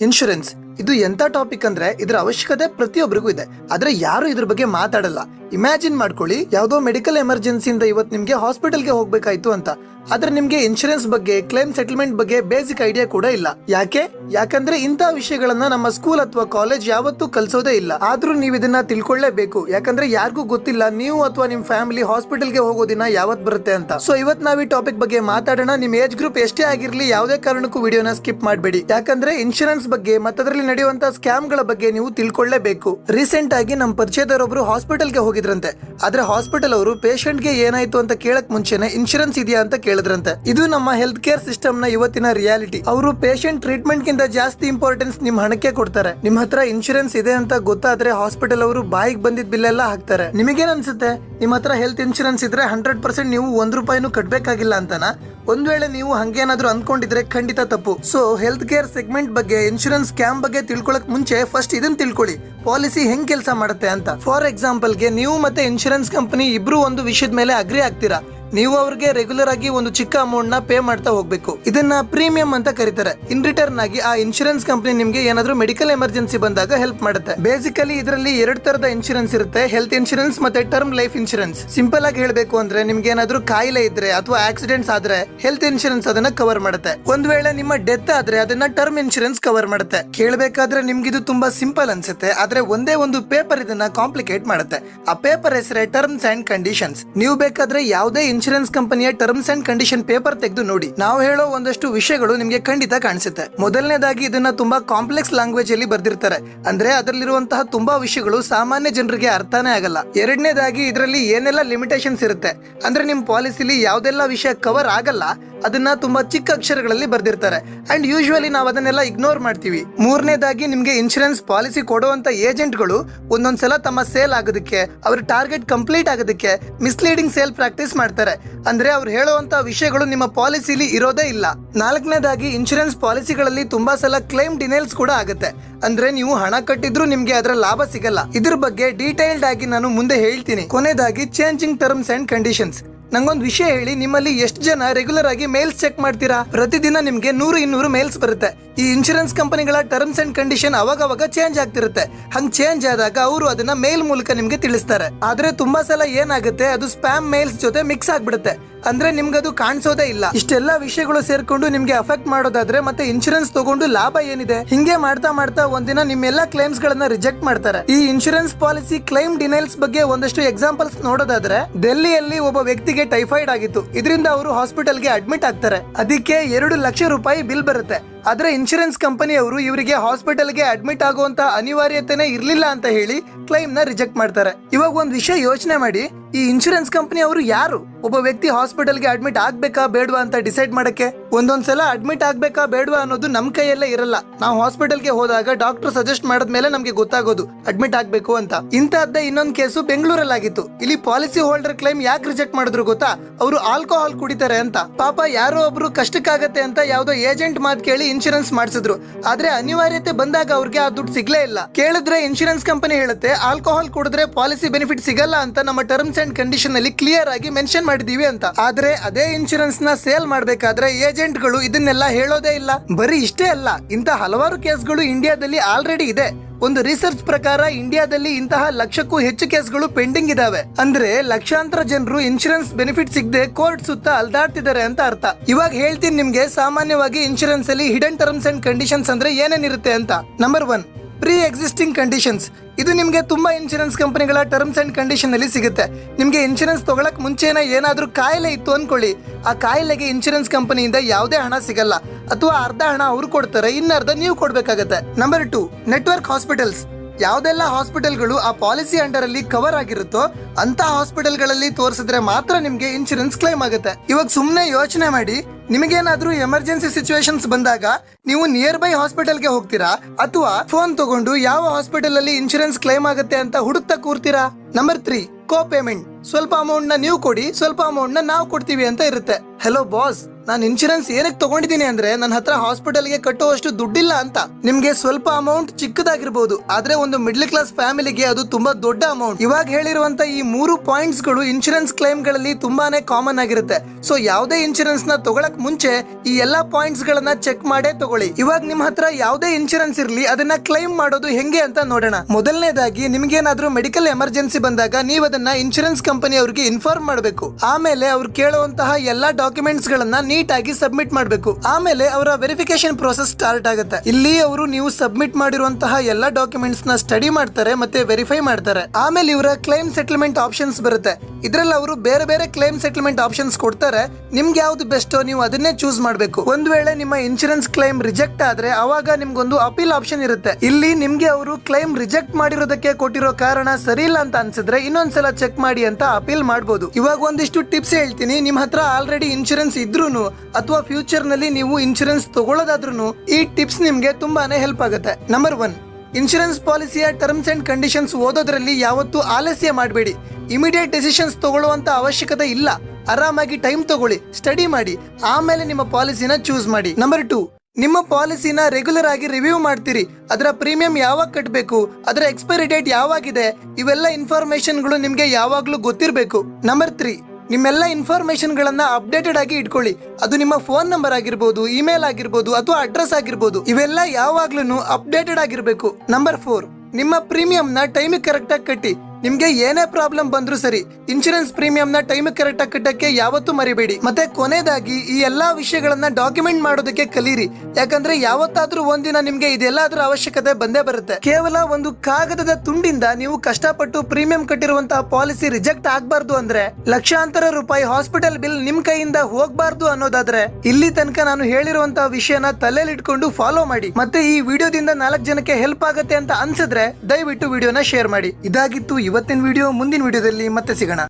Insurance ಇದು ಎಂತ topic ಅಂದ್ರೆ ಇದರ ಅವಶ್ಯಕತೆ ಪ್ರತಿಯೊಬ್ಬರಿಗೂ ಇದೆ. ಆದ್ರೆ ಯಾರು ಇದ್ರ ಬಗ್ಗೆ ಮಾತಾಡಲ್ಲ. ಇಮ್ಯಾಜಿನ್ ಮಾಡ್ಕೊಳ್ಳಿ, ಯಾವುದೋ ಮೆಡಿಕಲ್ ಎಮರ್ಜೆನ್ಸಿಯಿಂದ ಇವತ್ತು ನಿಮ್ಗೆ ಹಾಸ್ಪಿಟಲ್ಗೆ ಹೋಗ್ಬೇಕಾಯ್ತು ಅಂತ. ಆದ್ರೆ ನಿಮ್ಗೆ ಇನ್ಶೂರೆನ್ಸ್ ಬಗ್ಗೆ ಕ್ಲೈಮ್ ಸೆಟಲ್ಮೆಂಟ್ ಬಗ್ಗೆ ಬೇಸಿಕ್ ಐಡಿಯಾ ಕೂಡ ಇಲ್ಲ. ಯಾಕೆ? ಯಾಕಂದ್ರೆ ಇಂಥ ವಿಷಯಗಳನ್ನ ನಮ್ಮ ಸ್ಕೂಲ್ ಅಥವಾ ಕಾಲೇಜ್ ಯಾವತ್ತೂ ಕಲ್ಸೋದೇ ಇಲ್ಲ. ಆದ್ರೂ ನೀವು ಇದನ್ನ ತಿಳ್ಕೊಳ್ಳೇಬೇಕು. ಯಾಕಂದ್ರೆ ಯಾರಿಗೂ ಗೊತ್ತಿಲ್ಲ, ನೀವು ಅಥವಾ ನಿಮ್ ಫ್ಯಾಮಿಲಿ ಹಾಸ್ಪಿಟಲ್ಗೆ ಹೋಗೋ ದಿನ ಯಾವತ್ ಬರುತ್ತೆ ಅಂತ. ಸೊ ಇವತ್ ನಾವ್ ಈ ಟಾಪಿಕ್ ಬಗ್ಗೆ ಮಾತಾಡೋಣ. ನಿಮ್ ಏಜ್ ಗ್ರೂಪ್ ಎಷ್ಟೇ ಆಗಿರ್ಲಿ, ಯಾವುದೇ ಕಾರಣಕ್ಕೂ ವಿಡಿಯೋನ ಸ್ಕಿಪ್ ಮಾಡಬೇಡಿ. ಯಾಕಂದ್ರೆ ಇನ್ಶೂರೆನ್ಸ್ ಬಗ್ಗೆ ಮತ್ತದ್ರಲ್ಲಿ ನಡೆಯುವಂತ ಸ್ಕ್ಯಾಮ್ಗಳ ಬಗ್ಗೆ ನೀವು ತಿಳ್ಕೊಳ್ಳೇಬೇಕು. ರೀಸೆಂಟ್ ಆಗಿ ನಮ್ಮ ಪರಿಚಯದವರೊಬ್ರು ಹಾಸ್ಪಿಟಲ್ಗೆ ಹೋಗಿದ್ರಂತೆ. ಆದ್ರೆ ಹಾಸ್ಪಿಟಲ್ ಅವರು ಪೇಷಂಟ್ಗೆ ಏನಾಯ್ತು ಅಂತ ಕೇಳಕ್ ಮುಂಚೆನೆ ಇನ್ಶೂರೆನ್ಸ್ ಇದೆಯಾ ಅಂತ ಕೇಳಿದ್ರಂತೆ. ಇದು ನಮ್ಮ ಹೆಲ್ತ್ ಕೇರ್ ಸಿಸ್ಟಮ್ನ ಇವತ್ತಿನ ರಿಯಾಲಿಟಿ. ಅವರು ಪೇಷಂಟ್ ಟ್ರೀಟ್ಮೆಂಟ್ ಗಿಂತ ಜಾಸ್ತಿ ಇಂಪಾರ್ಟೆನ್ಸ್ ನಿಮ್ ಹಣಕ್ಕೆ ಕೊಡ್ತಾರೆ. ನಿಮ್ ಹತ್ರ ಇನ್ಶೂರೆನ್ಸ್ ಇದೆ ಅಂತ ಗೊತ್ತಾದ್ರೆ ಹಾಸ್ಪಿಟಲ್ ಅವರು ಬಾಯಿಗೆ ಬಂದಿದ್ ಬಿಲ್ ಎಲ್ಲ ಹಾಕ್ತಾರೆ. ನಿಮಗೇನ್ ಅನ್ಸುತ್ತೆ? ನಿಮ್ ಹತ್ರ ಹೆಲ್ತ್ ಇನ್ಶೂರೆನ್ಸ್ ಇದ್ರೆ ಹಂಡ್ರೆಡ್ ಪರ್ಸೆಂಟ್ ನೀವು ಒಂದ್ ರೂಪಾಯಿನೂ ಕಟ್ಬೇಕಾಗಿಲ್ಲ ಅಂತನಾ? ಒಂದ್ ವೇಳೆ ನೀವು ಹಂಗೇನಾದ್ರೂ ಅನ್ಕೊಂಡಿದ್ರೆ ಖಂಡಿತ ತಪ್ಪು. ಸೊ ಹೆಲ್ತ್ ಕೇರ್ ಸೆಗ್ಮೆಂಟ್ ಬಗ್ಗೆ ಇನ್ಶೂರೆನ್ಸ್ ಸ್ಕ್ಯಾಮ್ ಬಗ್ಗೆ ತಿಳ್ಕೊಳಕ್ ಮುಂಚೆ ಫಸ್ಟ್ ಇದನ್ನ ತಿಳ್ಕೊಳ್ಳಿ. ಪಾಲಿಸಿ ಹೆಂಗ್ ಕೆಲಸ ಮಾಡುತ್ತೆ ಅಂತ. ಫಾರ್ ಎಕ್ಸಾಂಪಲ್ಗೆ ನೀವು ಮತ್ತೆ ಇನ್ಶೂರೆನ್ಸ್ ಕಂಪನಿ ಇಬ್ರು ಒಂದು ವಿಷಯದ ಮೇಲೆ ಅಗ್ರಿ ಆಗ್ತೀರಾ? ನೀವು ಅವ್ರಿಗೆ ರೆಗ್ಯುಲರ್ ಆಗಿ ಒಂದು ಚಿಕ್ಕ ಅಮೌಂಟ್ನ ಪೇ ಮಾಡ್ತಾ ಹೋಗ್ಬೇಕು. ಇದನ್ನ ಪ್ರೀಮಿಯಂ ಅಂತ ಕರೀತಾರೆ. ಇನ್ ರಿಟರ್ನ್ ಆಗಿ ಆ ಇನ್ಶೂರೆನ್ಸ್ ಕಂಪನಿ ನಿಮ್ಗೆ ಏನಾದ್ರು ಮೆಡಿಕಲ್ ಎಮರ್ಜೆನ್ಸಿ ಬಂದಾಗ ಹೆಲ್ಪ್ ಮಾಡುತ್ತೆ. ಬೇಸಿಕಲಿ ಇದರಲ್ಲಿ ಎರಡ್ ತರದ ಇನ್ಶೂರೆನ್ಸ್ ಇರುತ್ತೆ. ಹೆಲ್ತ್ ಇನ್ಶೂರೆನ್ಸ್ ಮತ್ತೆ ಟರ್ಮ್ ಲೈಫ್ ಇನ್ಶೂರೆನ್ಸ್ ಸಿಂಪಲ್ ಆಗಿ ಹೇಳಬೇಕು ಅಂದ್ರೆ ನಿಮ್ಗೆ ಏನಾದ್ರು ಕಾಯಿಲೆ ಇದ್ರೆ ಅಥವಾ ಆಕ್ಸಿಡೆಂಟ್ಸ್ ಆದ್ರೆ ಹೆಲ್ತ್ ಇನ್ಶೂರೆನ್ಸ್ ಅದನ್ನ ಕವರ್ ಮಾಡುತ್ತೆ. ಒಂದ್ ವೇಳೆ ನಿಮ್ಮ ಡೆತ್ ಆದ್ರೆ ಅದನ್ನ ಟರ್ಮ್ ಇನ್ಶೂರೆನ್ಸ್ ಕವರ್ ಮಾಡುತ್ತೆ. ಕೇಳಬೇಕಾದ್ರೆ ನಿಮ್ಗೆ ಇದು ತುಂಬಾ ಸಿಂಪಲ್ ಅನ್ಸುತ್ತೆ. ಆದ್ರೆ ಒಂದೇ ಒಂದು ಪೇಪರ್ ಇದನ್ನ ಕಾಂಪ್ಲಿಕೇಟ್ ಮಾಡುತ್ತೆ. ಆ ಪೇಪರ್ ಹೆಸರೇ ಟರ್ಮ್ಸ್ ಅಂಡ್ ಕಂಡೀಷನ್ಸ್ ನೀವು ಬೇಕಾದ್ರೆ ಯಾವುದೇ ಇನ್ಶೂರೆನ್ಸ್ ಕಂಪನಿಯ ಟರ್ಮ್ಸ್ ಅಂಡ್ ಕಂಡೀಷನ್ ಪೇಪರ್ ತೆಗೆದು ನೋಡಿ. ನಾವು ಹೇಳೋ ಒಂದಷ್ಟು ವಿಷಯಗಳು ನಿಮಗೆ ಖಂಡಿತ ಕಾಣಿಸುತ್ತೆ. ಮೊದಲನೇದಾಗಿ ಇದನ್ನ ತುಂಬಾ ಕಾಂಪ್ಲೆಕ್ಸ್ ಲ್ಯಾಂಗ್ವೇಜ್ ಅಲ್ಲಿ ಬರ್ದಿರ್ತಾರೆ. ಅಂದ್ರೆ ಅದರಲ್ಲಿರುವಂತಹ ತುಂಬಾ ವಿಷಯಗಳು ಸಾಮಾನ್ಯ ಜನರಿಗೆ ಅರ್ಥನೇ ಆಗಲ್ಲ. ಎರಡನೇದಾಗಿ ಇದರಲ್ಲಿ ಏನೆಲ್ಲ ಲಿಮಿಟೇಷನ್ಸ್ ಇರುತ್ತೆ. ಅಂದ್ರೆ ನಿಮ್ ಪಾಲಿಸಿಲಿ ಯಾವ್ದೆಲ್ಲ ವಿಷಯ ಕವರ್ ಆಗಲ್ಲ ಅದನ್ನ ತುಂಬಾ ಚಿಕ್ಕ ಅಕ್ಷರಗಳಲ್ಲಿ ಬರ್ದಿರ್ತಾರೆ. ಅಂಡ್ ಯೂಶುವಲಿ ನಾವು ಅದನ್ನೆಲ್ಲ ಇಗ್ನೋರ್ ಮಾಡ್ತೀವಿ. ಮೂರನೇದಾಗಿ ನಿಮ್ಗೆ ಇನ್ಶೂರೆನ್ಸ್ ಪಾಲಿಸಿ ಕೊಡುವಂತ ಏಜೆಂಟ್ಗಳು ಒಂದೊಂದ್ಸಲ ತಮ್ಮ ಸೇಲ್ ಆಗೋದಕ್ಕೆ, ಅವ್ರ ಟಾರ್ಗೆಟ್ ಕಂಪ್ಲೀಟ್ ಆಗೋದಕ್ಕೆ ಮಿಸ್ಲೀಡಿಂಗ್ ಸೇಲ್ ಪ್ರಾಕ್ಟೀಸ್ ಮಾಡ್ತಾರೆ. ಅಂದ್ರೆ ಅವ್ರು ಹೇಳುವಂತ ವಿಷಯಗಳು ನಿಮ್ಮ ಪಾಲಿಸಿಲಿ ಇರೋದೇ ಇಲ್ಲ. ನಾಲ್ಕನೇದಾಗಿ ಇನ್ಶೂರೆನ್ಸ್ ಪಾಲಿಸಿಗಳಲ್ಲಿ ತುಂಬಾ ಸಲ ಕ್ಲೈಮ್ ಡಿನೇಲ್ಸ್ ಕೂಡ ಆಗುತ್ತೆ. ಅಂದ್ರೆ ನೀವು ಹಣ ಕಟ್ಟಿದ್ರು ನಿಮ್ಗೆ ಅದರ ಲಾಭ ಸಿಗಲ್ಲ. ಇದ್ರ ಬಗ್ಗೆ ಡೀಟೈಲ್ಡ್ ಆಗಿ ನಾನು ಮುಂದೆ ಹೇಳ್ತೀನಿ. ಕೊನೆಯದಾಗಿ ಚೇಂಜಿಂಗ್ ಟರ್ಮ್ಸ್ ಅಂಡ್ ಕಂಡೀಷನ್ಸ್ ನಂಗೊಂದು ವಿಷಯ ಹೇಳಿ, ನಿಮ್ಮಲ್ಲಿ ಎಷ್ಟು ಜನ ರೆಗ್ಯುಲರ್ ಆಗಿ ಮೇಲ್ಸ್ ಚೆಕ್ ಮಾಡ್ತೀರಾ? ಪ್ರತಿದಿನ ನಿಮ್ಗೆ ನೂರು ಇನ್ನೂರು ಮೇಲ್ಸ್ ಬರುತ್ತೆ. ಈ ಇನ್ಶೂರೆನ್ಸ್ ಕಂಪನಿಗಳ ಟರ್ಮ್ಸ್ ಅಂಡ್ ಕಂಡೀಷನ್ ಅವಾಗವಾಗ ಅವಾಗ ಚೇಂಜ್ ಆಗ್ತಿರುತ್ತೆ. ಹಂಗ್ ಚೇಂಜ್ ಆದಾಗ ಅವರು ಅದನ್ನ ಮೇಲ್ ಮೂಲಕ ನಿಮ್ಗೆ ತಿಳಿಸ್ತಾರೆ. ಆದ್ರೆ ತುಂಬಾ ಸಲ ಏನಾಗುತ್ತೆ, ಅದು ಸ್ಪ್ಯಾಮ್ ಮೇಲ್ಸ್ ಜೊತೆ ಮಿಕ್ಸ್ ಆಗ್ಬಿಡುತ್ತೆ. ಅಂದ್ರೆ ಅದು ಕಾಣಿಸೋದೇ ಇಲ್ಲ. ಇಷ್ಟೆಲ್ಲ ವಿಷಯಗಳು ಸೇರ್ಕೊಂಡು ನಿಮ್ಗೆ ಅಫೆಕ್ಟ್ ಮಾಡೋದಾದ್ರೆ ಮತ್ತೆ ಇನ್ಶೂರೆನ್ಸ್ ತಗೊಂಡು ಲಾಭ ಏನಿದೆ? ಹಿಂಗೆ ಮಾಡ್ತಾ ಮಾಡ್ತಾ ಒಂದಿನ ನಿಮ್ಮೆಲ್ಲ ಕ್ಲೈಮ್ಸ್ ಗಳನ್ನ ರಿಜೆಕ್ಟ್ ಮಾಡ್ತಾರೆ. ಈ ಇನ್ಶೂರೆನ್ಸ್ ಪಾಲಿಸಿ ಕ್ಲೈಮ್ ಡಿನೈಲ್ಸ್ ಬಗ್ಗೆ ಒಂದಷ್ಟು ಎಕ್ಸಾಂಪಲ್ಸ್ ನೋಡೋದಾದ್ರೆ ಡೆಲ್ಲಿಯಲ್ಲಿ ಒಬ್ಬ ವ್ಯಕ್ತಿಗೆ ಟೈಫಾಯ್ಡ್ ಆಗಿತ್ತು. ಇದರಿಂದ ಅವರು ಹಾಸ್ಪಿಟಲ್ಗೆ ಅಡ್ಮಿಟ್ ಆಗ್ತಾರೆ. ಅದಕ್ಕೆ ಎರಡು ಲಕ್ಷ ರೂಪಾಯಿ ಬಿಲ್ ಬರುತ್ತೆ. ಆದ್ರೆ ಇನ್ಶೂರೆನ್ಸ್ ಕಂಪನಿಯವರು ಇವರಿಗೆ ಹಾಸ್ಪಿಟಲ್ಗೆ ಅಡ್ಮಿಟ್ ಆಗುವಂತ ಅನಿವಾರ್ಯತೆನೇ ಇರ್ಲಿಲ್ಲ ಅಂತ ಹೇಳಿ ಕ್ಲೈಮ್ನ ರಿಜೆಕ್ಟ್ ಮಾಡ್ತಾರೆ. ಇವಾಗ ಒಂದ್ ವಿಷಯ ಯೋಚನೆ ಮಾಡಿ, ಈ ಇನ್ಶೂರೆನ್ಸ್ ಕಂಪನಿ ಅವರು ಯಾರು? ಒಬ್ಬ ವ್ಯಕ್ತಿ ಹಾಸ್ಪಿಟಲ್ಗೆ ಅಡ್ಮಿಟ್ ಆಗ್ಬೇಕಾ, ಬೇಡವಾ ಅಂತ ಡಿಸೈಡ್ ಮಾಡಕ್ಕೆ? ಒಂದೊಂದ್ಸಲ ಅಡ್ಮಿಟ್ ಆಗ್ಬೇಕಾ ಬೇಡವಾ ಅನ್ನೋದು ನಮ್ ಕೈಯಲ್ಲೇ ಇರಲ್ಲ. ನಾವು ಹಾಸ್ಪಿಟಲ್ಗೆ ಹೋದಾಗ ಡಾಕ್ಟರ್ ಸಜೆಸ್ಟ್ ಮಾಡಿದ್ಮೇಲೆ ನಮ್ಗೆ ಗೊತ್ತಾಗೋದು ಅಡ್ಮಿಟ್ ಆಗ್ಬೇಕು ಅಂತ. ಇಂತಹದ್ದೇ ಇನ್ನೊಂದ್ ಕೇಸು ಬೆಂಗಳೂರಲ್ಲಿ ಆಗಿತ್ತು ಇಲ್ಲಿ ಪಾಲಿಸಿ ಹೋಲ್ಡರ್ ಕ್ಲೈಮ್ ಯಾಕೆ ರಿಜೆಕ್ಟ್ ಮಾಡಿದ್ರು ಗೊತ್ತಾ? ಅವರು ಆಲ್ಕೋಹಾಲ್ ಕುಡಿತಾರೆ ಅಂತ. ಪಾಪ ಯಾರೋ ಒಬ್ರು ಕಷ್ಟಕ್ಕಾಗತ್ತೆ ಅಂತ ಯಾವ್ದೋ ಏಜೆಂಟ್ ಮಾತ್ ಕೇಳಿ ಇನ್ಶೂರೆನ್ಸ್ ಮಾಡಿಸಿದ್ರು. ಆದ್ರೆ ಅನಿವಾರ್ಯತೆ ಬಂದಾಗ ಅವ್ರಿಗೆ ಆ ದುಡ್ಡು ಸಿಗ್ಲೇ ಇಲ್ಲ. ಕೇಳಿದ್ರೆ ಇನ್ಶೂರೆನ್ಸ್ ಕಂಪನಿ ಹೇಳುತ್ತೆ ಆಲ್ಕೋಹಾಲ್ ಕುಡಿದ್ರೆ ಪಾಲಿಸಿ ಬೆನಿಫಿಟ್ ಸಿಗಲ್ಲ ಅಂತ ನಮ್ಮ ಟರ್ಮ್ಸ್ ಅಂಡ್ ಕಂಡೀಷನ್ ಅಲ್ಲಿ ಕ್ಲಿಯರ್ ಆಗಿ ಮೆನ್ಷನ್ ಮಾಡಿದೀವಿ ಅಂತ. ಆದ್ರೆ ಅದೇ ಇನ್ಶೂರೆನ್ಸ್ನ ಸೇಲ್ ಮಾಡ್ಬೇಕಾದ್ರೆ ಏಜೆಂಟ್ ಗಳು ಇದನ್ನೆಲ್ಲ ಹೇಳೋದೇ ಇಲ್ಲ. ಬರೀ ಇಷ್ಟೇ ಅಲ್ಲ ಇಂತ ಹಲವಾರು ಕೇಸ್ಗಳು ಇಂಡಿಯಾದಲ್ಲಿ ಆಲ್ರೆಡಿ ಇದೆ. ಒಂದು ರಿಸರ್ಚ್ ಪ್ರಕಾರ ಇಂಡಿಯಾದಲ್ಲಿ ಇಂತಹ ಲಕ್ಷಕ್ಕೂ ಹೆಚ್ಚು ಕೇಸ್ಗಳು ಪೆಂಡಿಂಗ್ ಇದಾವೆ. ಅಂದ್ರೆ ಲಕ್ಷಾಂತರ ಜನರು ಇನ್ಶೂರೆನ್ಸ್ ಬೆನಿಫಿಟ್ ಸಿಗದೆ ಕೋರ್ಟ್ ಸುತ್ತ ಅಲ್ದಾಡ್ತಿದ್ದಾರೆ ಅಂತ ಅರ್ಥ. ಇವಾಗ ಹೇಳ್ತೀನಿ ನಿಮ್ಗೆ, ಸಾಮಾನ್ಯವಾಗಿ ಇನ್ಶೂರೆನ್ಸ್ ಅಲ್ಲಿ ಹಿಡನ್ ಟರ್ಮ್ಸ್ ಅಂಡ್ ಕಂಡೀಷನ್ಸ್ ಅಂದ್ರೆ ಏನೇನಿರುತ್ತೆ ಅಂತ. Number one pre existing conditions ಇದು ನಿಮಗೆ ತುಂಬ ಇನ್ಶೂರೆನ್ಸ್ ಕಂಪನಿಗಳ ಟರ್ಮ್ಸ್ ಅಂಡ್ ಕಂಡೀಷನ್ ಅಲ್ಲಿ ಸಿಗುತ್ತೆ. ನಿಮಗೆ ಇನ್ಶೂರೆನ್ಸ್ ತಗೊಳಕ್ ಮುಂಚೆನೇ ಏನಾದರೂ ಕಾಯಿಲೆ ಇತ್ತು ಅಂದ್ಕೊಳ್ಳಿ ಆ ಕಾಯಿಲೆಗೆ ಇನ್ಶೂರೆನ್ಸ್ ಕಂಪನಿಯಿಂದ ಯಾವುದೇ ಹಣ ಸಿಗಲ್ಲ. ಅಥವಾ ಅರ್ಧ ಹಣ ಅವರು ಕೊಡ್ತಾರೆ, ಇನ್ನರ್ಧ ನೀವು ಕೊಡಬೇಕಾಗತ್ತೆ. ನಂಬರ್ ಟು ನೆಟ್ವರ್ಕ್ ಹಾಸ್ಪಿಟಲ್ಸ್ ಯಾವ್ದೆಲ್ಲ ಹಾಸ್ಪಿಟಲ್ಗಳು ಆ ಪಾಲಿಸಿ ಅಂಡರ್ ಅಲ್ಲಿ ಕವರ್ ಆಗಿರುತ್ತೋ ಅಂತ ಹಾಸ್ಪಿಟಲ್ಗಳಲ್ಲಿ ತೋರಿಸಿದ್ರೆ ಮಾತ್ರ ನಿಮ್ಗೆ ಇನ್ಶೂರೆನ್ಸ್ ಕ್ಲೈಮ್ ಆಗುತ್ತೆ. ಇವಾಗ ಸುಮ್ಮನೆ ಯೋಚನೆ ಮಾಡಿ, ನಿಮಗೇನಾದ್ರೂ ಎಮರ್ಜೆನ್ಸಿ ಸಿಚುವೇಶನ್ಸ್ ಬಂದಾಗ ನೀವು ನಿಯರ್ ಬೈ ಹಾಸ್ಪಿಟಲ್ಗೆ ಹೋಗ್ತೀರಾ? ಅಥವಾ ಫೋನ್ ತಗೊಂಡು ಯಾವ ಹಾಸ್ಪಿಟಲ್ ಅಲ್ಲಿ ಇನ್ಶೂರೆನ್ಸ್ ಕ್ಲೈಮ್ ಆಗುತ್ತೆ ಅಂತ ಹುಡುಕ್ತಾ ಕೂರ್ತೀರಾ? ನಂಬರ್ ತ್ರೀ ಕೋ ಪೇಮೆಂಟ್ ಸ್ವಲ್ಪ ಅಮೌಂಟ್ನ ನೀವು ಕೊಡಿ, ಸ್ವಲ್ಪ ಅಮೌಂಟ್ನ ನಾವು ಕೊಡ್ತೀವಿ ಅಂತ ಇರುತ್ತೆ. ಹೆಲೋ ಬಾಸ್ ನಾನು ಇನ್ಶೂರೆನ್ಸ್ ಏನಕ್ಕೆ ತಗೊಂಡಿದ್ದೀನಿ ಅಂದ್ರೆ ನನ್ನ ಹತ್ರ ಹಾಸ್ಪಿಟಲ್ಗೆ ಕಟ್ಟುವಷ್ಟು ದುಡ್ಡಿಲ್ಲ ಅಂತ. ನಿಮ್ಗೆ ಸ್ವಲ್ಪ ಅಮೌಂಟ್ ಚಿಕ್ಕದಾಗಿರ್ಬೋದು. ಆದ್ರೆ ಒಂದು ಮಿಡ್ಲ್ ಕ್ಲಾಸ್ ಫ್ಯಾಮಿಲಿಗೆ ಅದು ತುಂಬಾ ದೊಡ್ಡ ಅಮೌಂಟ್ ಇವಾಗ ಹೇಳಿರುವಂತ ಈ ಮೂರು ಪಾಯಿಂಟ್ಸ್ಗಳು ಇನ್ಶೂರೆನ್ಸ್ ಕ್ಲೈಮ್ಗಳಲ್ಲಿ ತುಂಬಾನೇ ಕಾಮನ್ ಆಗಿರುತ್ತೆ. ಸೊ ಯಾವುದೇ ಇನ್ಶೂರೆನ್ಸ್ನ ತಗೊಳಕ್ ಮುಂಚೆ ಈ ಎಲ್ಲಾ ಪಾಯಿಂಟ್ಸ್ ಗಳನ್ನ ಚೆಕ್ ಮಾಡೇ ತಗೊಳ್ಳಿ. ಇವಾಗ ನಿಮ್ ಹತ್ರ ಯಾವುದೇ ಇನ್ಶೂರೆನ್ಸ್ ಇರ್ಲಿ, ಅದನ್ನ ಕ್ಲೈಮ್ ಮಾಡೋದು ಹೆಂಗೆ ಅಂತ ನೋಡೋಣ. ಮೊದಲನೇದಾಗಿ ನಿಮ್ಗೇನಾದ್ರೂ ಮೆಡಿಕಲ್ ಎಮರ್ಜೆನ್ಸಿ ಬಂದಾಗ ನೀವು ಅದನ್ನ ಇನ್ಶೂರೆನ್ಸ್ ಕಂಪನಿ ಅವರಿಗೆ ಇನ್ಫಾರ್ಮ್ ಮಾಡಬೇಕು. ಆಮೇಲೆ ಅವ್ರು ಕೇಳುವಂತಹ ಎಲ್ಲಾ ಡಾಕ್ಯುಮೆಂಟ್ಸ್ ಗಳನ್ನ ನೀಟಾಗಿ ಸಬ್ಮಿಟ್ ಮಾಡಬೇಕು. ಆಮೇಲೆ ಅವರ ವೆರಿಫಿಕೇಶನ್ ಪ್ರೋಸೆಸ್ ಸ್ಟಾರ್ಟ್ ಆಗುತ್ತೆ. ಇಲ್ಲಿ ಅವರು ನೀವು ಸಬ್ಮಿಟ್ ಮಾಡಿರುವಂತಹ ಎಲ್ಲಾ ಡಾಕ್ಯುಮೆಂಟ್ಸ್ನ ಸ್ಟಡಿ ಮಾಡ್ತಾರೆ ಮತ್ತೆ ವೆರಿಫೈ ಮಾಡ್ತಾರೆ. ಆಮೇಲೆ ಇವರ ಕ್ಲೈಮ್ ಸೆಟಲ್ಮೆಂಟ್ ಆಪ್ಷನ್ಸ್ ಬರುತ್ತೆ. ಇದ್ರಲ್ಲಿ ಅವರು ಬೇರೆ ಬೇರೆ ಕ್ಲೇಮ್ ಸೆಟಲ್ಮೆಂಟ್ ಆಪ್ಷನ್ಸ್ ಕೊಡ್ತಾರೆ. ನಿಮ್ಗೆ ಯಾವ್ದು ಬೆಸ್ಟ್ ನೀವು ಅದನ್ನೇ ಚೂಸ್ ಮಾಡಬೇಕು. ಒಂದ್ ವೇಳೆ ನಿಮ್ಮ ಇನ್ಶೂರೆನ್ಸ್ ಕ್ಲೈಮ್ ರಿಜೆಕ್ಟ್ ಆದ್ರೆ ಅವಾಗ ನಿಮ್ಗೊಂದು ಅಪೀಲ್ ಆಪ್ಷನ್ ಇರುತ್ತೆ. ಇಲ್ಲಿ ನಿಮ್ಗೆ ಅವರು ಕ್ಲೈಮ್ ರಿಜೆಕ್ಟ್ ಮಾಡಿರೋದಕ್ಕೆ ಕೊಟ್ಟಿರೋ ಕಾರಣ ಸರಿ ಇಲ್ಲ ಅಂತ ಅನ್ಸಿದ್ರೆ ಇನ್ನೊಂದ್ಸಲ ಚೆಕ್ ಮಾಡಿ ಅಂತ ಅಪೀಲ್ ಮಾಡಬಹುದು ಇವಾಗ ಒಂದಿಷ್ಟು ಟಿಪ್ಸ್ ಹೇಳ್ತೀನಿ. ನಿಮ್ ಹತ್ರ ಆಲ್ರೆಡಿ ಇನ್ಶೂರೆನ್ಸ್ ಇದ್ರೂನು ಅಥವಾ ಫ್ಯೂಚರ್ನಲ್ಲಿ ನೀವು ಇನ್ಶೂರೆನ್ಸ್ ತಗೊಳ್ಳೋದಾದ್ರೂ ಈ ಟಿಪ್ಸ್ ನಿಮ್ಗೆ ತುಂಬಾನೇ ಹೆಲ್ಪ್ ಆಗುತ್ತೆ. ನಂಬರ್ ಒನ್ ಇನ್ಶೂರೆನ್ಸ್ ಪಾಲಿಸಿಯ ಟರ್ಮ್ಸ್ ಅಂಡ್ ಕಂಡೀಷನ್ಸ್ ಓದೋದ್ರಲ್ಲಿ ಯಾವತ್ತೂ ಆಲಸ್ಯ ಮಾಡಬೇಡಿ. ಇಮಿಡಿಯೇಟ್ ಡಿಸಿಷನ್ಸ್ ತಗೊಳ್ಳುವಂತ ಅವಶ್ಯಕತೆ ಇಲ್ಲ. ಆರಾಮಾಗಿ ಟೈಮ್ ತಗೊಳ್ಳಿ ಸ್ಟಡಿ ಮಾಡಿ, ಆಮೇಲೆ ನಿಮ್ಮ ಪಾಲಿಸಿನ ಚೂಸ್ ಮಾಡಿ. ನಂಬರ್ ಟೂ ನಿಮ್ಮ ಪಾಲಿಸಿನ ರೆಗ್ಯುಲರ್ ಆಗಿ ರಿವ್ಯೂ ಮಾಡ್ತೀರಿ. ಅದರ ಪ್ರೀಮಿಯಂ ಯಾವಾಗ ಕಟ್ಟಬೇಕು ಅದರ ಎಕ್ಸ್ಪೈರಿ ಡೇಟ್ ಯಾವಾಗಿದೆ, ಇವೆಲ್ಲ ಇನ್ಫಾರ್ಮೇಶನ್ಗಳು ನಿಮಗೆ ಯಾವಾಗಲೂ ಗೊತ್ತಿರಬೇಕು. ನಂಬರ್ ತ್ರೀ ನಿಮ್ಮೆಲ್ಲ ಇನ್ಫಾರ್ಮೇಶನ್ ಗಳನ್ನ ಅಪ್ಡೇಟೆಡ್ ಆಗಿ ಇಟ್ಕೊಳ್ಳಿ. ಅದು ನಿಮ್ಮ ಫೋನ್ ನಂಬರ್ ಆಗಿರ್ಬೋದು ಇಮೇಲ್ ಆಗಿರ್ಬೋದು ಅಥವಾ ಅಡ್ರೆಸ್ ಆಗಿರ್ಬೋದು. ಇವೆಲ್ಲ ಯಾವಾಗ್ಲೂ ಅಪ್ಡೇಟೆಡ್ ಆಗಿರ್ಬೇಕು. ನಂಬರ್ ಫೋರ್ ನಿಮ್ಮ ಪ್ರೀಮಿಯಂ ನ ಟೈಮಿಗೆ ಕರೆಕ್ಟ್ ಆಗಿ ಕಟ್ಟಿ. ನಿಮ್ಗೆ ಏನೇ ಪ್ರಾಬ್ಲಮ್ ಬಂದ್ರು ಸರಿ ಇನ್ಶೂರೆನ್ಸ್ ಪ್ರೀಮಿಯಂ ನ ಟೈಮ್ ಕರೆಕ್ಟ್ ಆಗಿ ಕಟ್ಟಕ್ಕೆ ಯಾವತ್ತೂ ಮರಿಬೇಡಿ. ಮತ್ತೆ ಕೊನೆದಾಗಿ, ಈ ಎಲ್ಲಾ ವಿಷಯಗಳನ್ನ ಡಾಕ್ಯುಮೆಂಟ್ ಮಾಡೋದಕ್ಕೆ ಕಲೀರಿ. ಯಾಕಂದ್ರೆ ಯಾವತ್ತಾದ್ರೂ ಒಂದಿನ ನಿಮ್ಗೆ ಇದೆಲ್ಲಾದ್ರೂ ಅವಶ್ಯಕತೆ ಬಂದೇ ಬರುತ್ತೆ. ಕೇವಲ ಒಂದು ಕಾಗದದ ತುಂಡಿಂದ ನೀವು ಕಷ್ಟಪಟ್ಟು ಪ್ರೀಮಿಯಂ ಕಟ್ಟಿರುವಂತಹ ಪಾಲಿಸಿ ರಿಜೆಕ್ಟ್ ಆಗ್ಬಾರ್ದು ಅಂದ್ರೆ, ಲಕ್ಷಾಂತರ ರೂಪಾಯಿ ಹಾಸ್ಪಿಟಲ್ ಬಿಲ್ ನಿಮ್ ಕೈಯಿಂದ ಹೋಗ್ಬಾರ್ದು ಅನ್ನೋದಾದ್ರೆ, ಇಲ್ಲಿ ತನಕ ನಾನು ಹೇಳಿರುವಂತಹ ವಿಷಯನ ತಲೆಯಲ್ಲಿ ಇಟ್ಕೊಂಡು ಫಾಲೋ ಮಾಡಿ. ಮತ್ತೆ ಈ ವಿಡಿಯೋದಿಂದ ನಾಲ್ಕು ಜನಕ್ಕೆ ಹೆಲ್ಪ್ ಆಗುತ್ತೆ ಅಂತ ಅನ್ಸಿದ್ರೆ, ದಯವಿಟ್ಟು ವಿಡಿಯೋನ ಶೇರ್ ಮಾಡಿ. ಇದಾಗಿತ್ತು ಇವತ್ತಿನ ವಿಡಿಯೋ ಮುಂದಿನ ವಿಡಿಯೋದಲ್ಲಿ ಮತ್ತೆ ಸಿಗೋಣ.